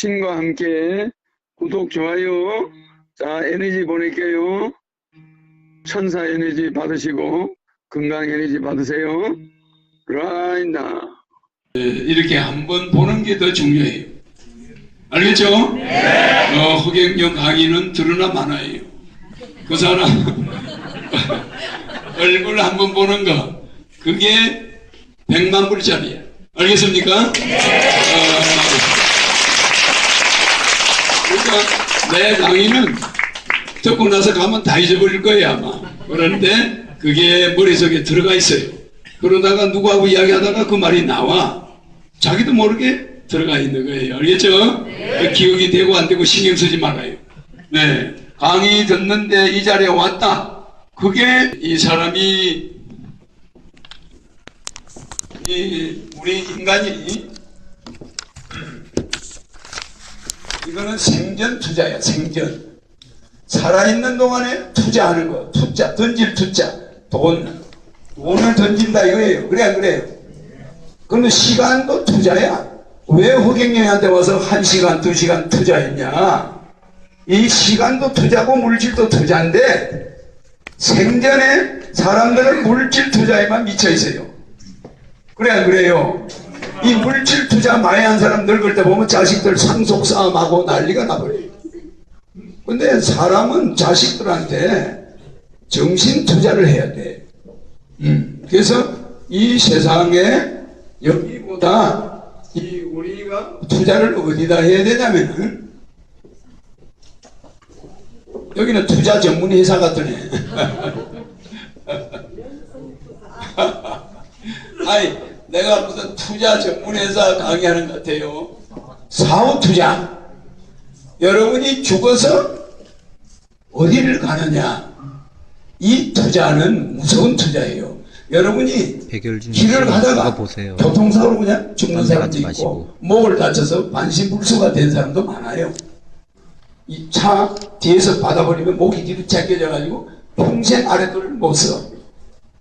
신과 함께 구독, 좋아요. 자, 에너지 보낼게요. 천사 에너지 받으시고 건강 에너지 받으세요. 라이나. 이렇게 한번 보는 게 더 중요해요. 알겠죠? 어, 허경영 강의는 드러나 많아요. 그 사람 얼굴 한번 보는 거 그게 백만 불짜리야. 알겠습니까? 어, 그러니까 내 강의는 듣고 나서 가면 다 잊어버릴 거예요 아마. 그런데 그게 머릿속에 들어가 있어요. 그러다가 누구하고 이야기하다가 그 말이 나와. 자기도 모르게 들어가 있는 거예요. 알겠죠? 그 기억이 되고 안 되고 신경 쓰지 말아요. 네. 강의 듣는데 이 자리에 왔다. 그게 이 사람이 이 우리 인간이 이거는 생전 투자야, 생전. 살아있는 동안에 투자하는 거, 투자, 던질 투자, 돈, 돈을 던진다 이거예요. 그래, 안 그래요? 그러면 시간도 투자야. 왜 호객령한테 와서 한 시간, 두 시간 투자했냐? 이 시간도 투자고 물질도 투자인데 생전에 사람들은 물질 투자에만 미쳐 있어요. 그래, 안 그래요? 이 물질 투자 많이 한 사람 늙을 때 보면 자식들 상속 싸움하고 난리가 나버려요. 근데 사람은 자식들한테 정신 투자를 해야 돼. 음, 그래서 이 세상에 여기보다 이 우리가 투자를 어디다 해야 되냐면은 여기는 투자 전문 회사 같더네. 아니 내가 무슨 투자 전문 회사 강의하는 것 같아요. 사후 투자. 여러분이 죽어서 어디를 가느냐? 이 투자는 무서운 투자예요. 여러분이 길을 씨 가다가. 교통사고로 그냥 죽는 사람도 있고 마시고. 목을 다쳐서 반신불수가 된 사람도 많아요. 이 차 뒤에서 받아버리면 목이 뒤로 제껴져 가지고 평생 아랫도를 못 써.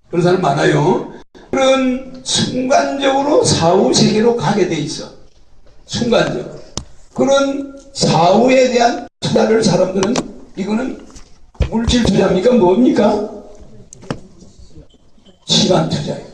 그런 사람 많아요. 그런 순간적으로 사후 세계로 가게 돼 있어. 순간적으로. 그런 사후에 대한 투자를 사람들은 이거는 물질 투자입니까? 뭡니까? 시간 투자예요.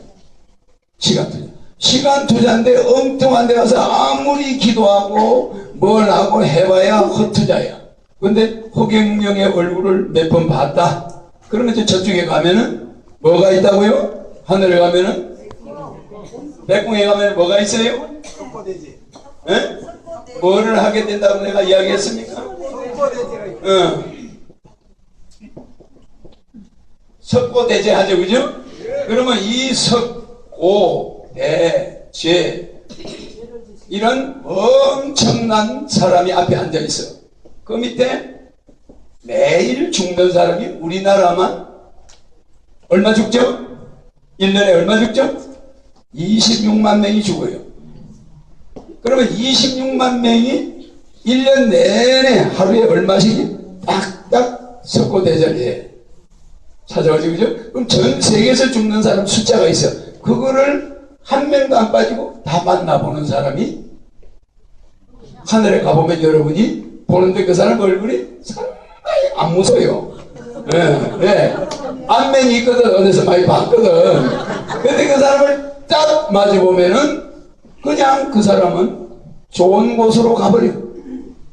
시간 투자. 시간 투자인데 엉뚱한 데 가서 아무리 기도하고 뭘 하고 해봐야 헛투자야. 근데 허경영의 얼굴을 몇 번 봤다. 그러면 이제 저쪽에 가면은 뭐가 있다고요? 하늘에 가면은 백궁에 가면 뭐가 있어요? 예? 뭐를 하게 된다고 내가 이야기했습니까? 응. 석고대제 하죠, 그죠? 그러면 이 석고, 대, 제, 이런 엄청난 사람이 앞에 앉아 있어. 그 밑에 매일 죽는 사람이 우리나라만 얼마 죽죠? 1년에 얼마 죽죠? 26만 명이 죽어요. 그러면 26만 명이 1년 내내 하루에 얼마씩 딱딱 석고대전에 찾아가지고 그죠? 그럼 전 세계에서 죽는 사람 숫자가 있어. 그거를 한 명도 안 빠지고 다 만나보는 사람이 하늘에 가보면 여러분이 보는데 그 사람 얼굴이 상당히 안 무서워요. 예, 예. 안면이 있거든. 어디서 많이 봤거든. 근데 그 사람을 딱 마주보면은 그냥 그 사람은 좋은 곳으로 가버려.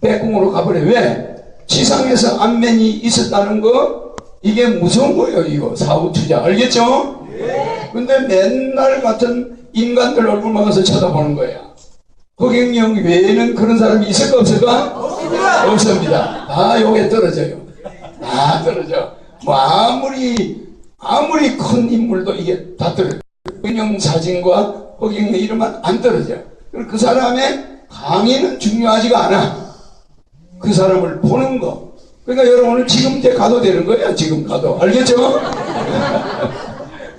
백궁으로 가버려. 왜? 지상에서 안면이 있었다는 거, 이게 무서운 거예요, 이거. 사후 투자. 알겠죠? 근데 맨날 같은 인간들 얼굴만 가서 쳐다보는 거야. 허경영 외에는 그런 사람이 있을까 없을까? 없습니다. 다 요게 떨어져요. 다 떨어져. 뭐 아무리 아무리 큰 인물도 이게 다 떨어져. 허경영 사진과 허경영 이름만 안 떨어져. 그 사람의 강의는 중요하지가 않아. 그 사람을 보는 거. 그러니까 여러분은 지금 이제 가도 되는 거야. 지금 가도. 알겠죠?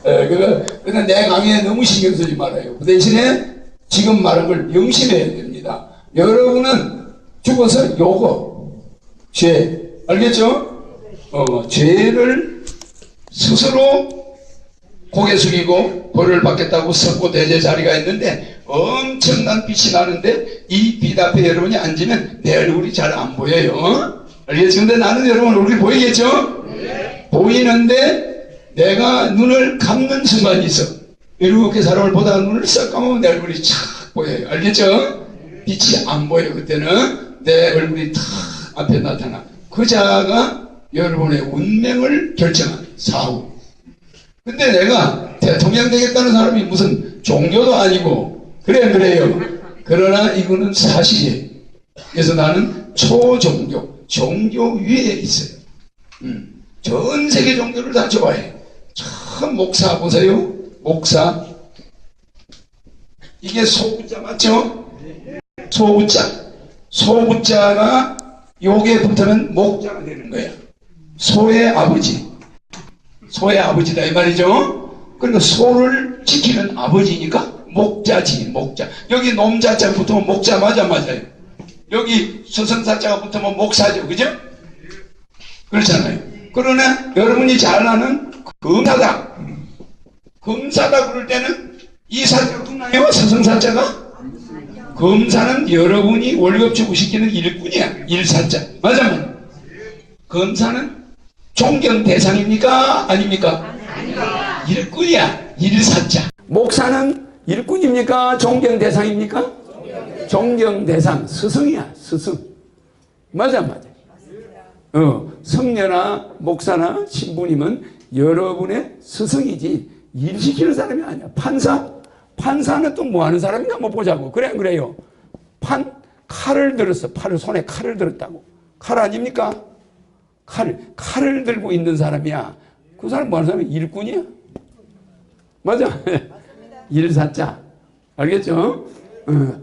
예, 근데 내 강의에 너무 신경 쓰지 말아요. 그 대신에 지금 말한 걸 명심해야 됩니다. 여러분은 죽어서 요거, 죄, 알겠죠? 어, 죄를 스스로 고개 숙이고 벌을 받겠다고 석고 대제 자리가 있는데 엄청난 빛이 나는데 이 빛 앞에 여러분이 앉으면 내 얼굴이 잘 안 보여요. 어? 알겠죠? 근데 나는 여러분 얼굴이 보이겠죠? 보이는데 내가 눈을 감는 순간이 있어. 이렇게 사람을 보다가 눈을 싹 감으면 내 얼굴이 착 보여요. 알겠죠? 빛이 안 보여. 그때는 내 얼굴이 탁 앞에 나타나. 그 자가 여러분의 운명을 결정한 사후. 근데 내가 대통령 되겠다는 사람이 무슨 종교도 아니고 그래 그래요. 그러나 이거는 사실이에요. 그래서 나는 초종교, 종교 위에 있어요. 음, 전 세계 종교를 다 좋아해. 참 목사 보세요. 목사. 이게 소부자 맞죠? 소부자. 소부자가 요게 붙으면 목자가 되는 거야. 소의 아버지. 소의 아버지다 이 말이죠. 그러니까 소를 지키는 아버지니까 목자지 목자. 여기 놈자자 붙으면 목자 맞아 맞아요. 여기 서성사자가 붙으면 목사죠, 그죠? 그렇잖아요. 그러나 여러분이 잘 아는 검사다. 검사다 그럴 때는 이 사자가 붙나요? 서성사자가? 검사는 여러분이 월급 주고 시키는 일꾼이야. 일사자. 맞아, 맞아. 검사는 존경 대상입니까? 아닙니까? 일꾼이야. 일사자. 목사는 일꾼입니까? 존경 대상입니까? 존경 대상. 스승이야. 스승. 맞아, 맞아. 어, 성녀나 목사나 신부님은 여러분의 스승이지 일 시키는 사람이 아니야. 판사? 판사는 또 뭐 하는 사람인가 한번 보자고. 그래, 안 그래요. 판, 칼을 들었어. 팔을, 손에 칼을 들었다고. 칼 아닙니까? 칼, 칼을 들고 있는 사람이야. 그 사람 뭐 하는 사람이 일꾼이야? 맞아. 일사자. 알겠죠? 어.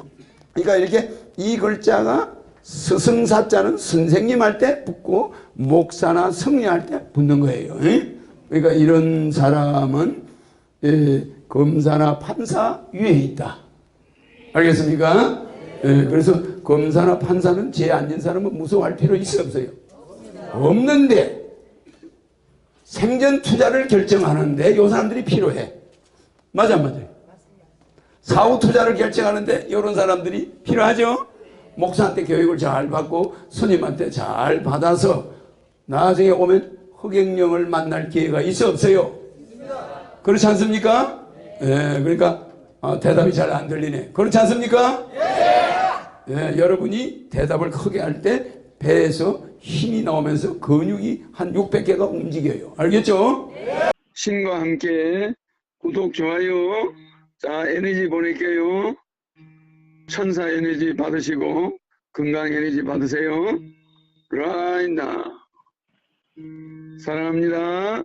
그러니까 이렇게 이 글자가 스승사자는 선생님 할 때 붙고 목사나 성리 할 때 붙는 거예요. 예? 그러니까 이런 사람은 예, 검사나 판사 위에 있다. 알겠습니까? 예, 그래서 검사나 판사는 죄 아닌 사람은 무서워할 필요 있어 없어요? 없는데 생전 투자를 결정하는데 요 사람들이 필요해. 맞아 맞아요. 사후 투자를 결정하는데 이런 사람들이 필요하죠. 목사한테 교육을 잘 받고 스님한테 잘 받아서 나중에 오면 흑행령을 만날 기회가 있어 없어요? 그렇지 않습니까? 예, 그러니까 아, 대답이 잘 안 들리네. 그렇지 않습니까? 예, 여러분이 대답을 크게 할 때 배에서 힘이 나오면서 근육이 한 600개가 움직여요. 알겠죠? 신과 함께 구독, 좋아요. 자, 에너지 보낼게요. 천사 에너지 받으시고, 건강 에너지 받으세요. 라인다. 사랑합니다.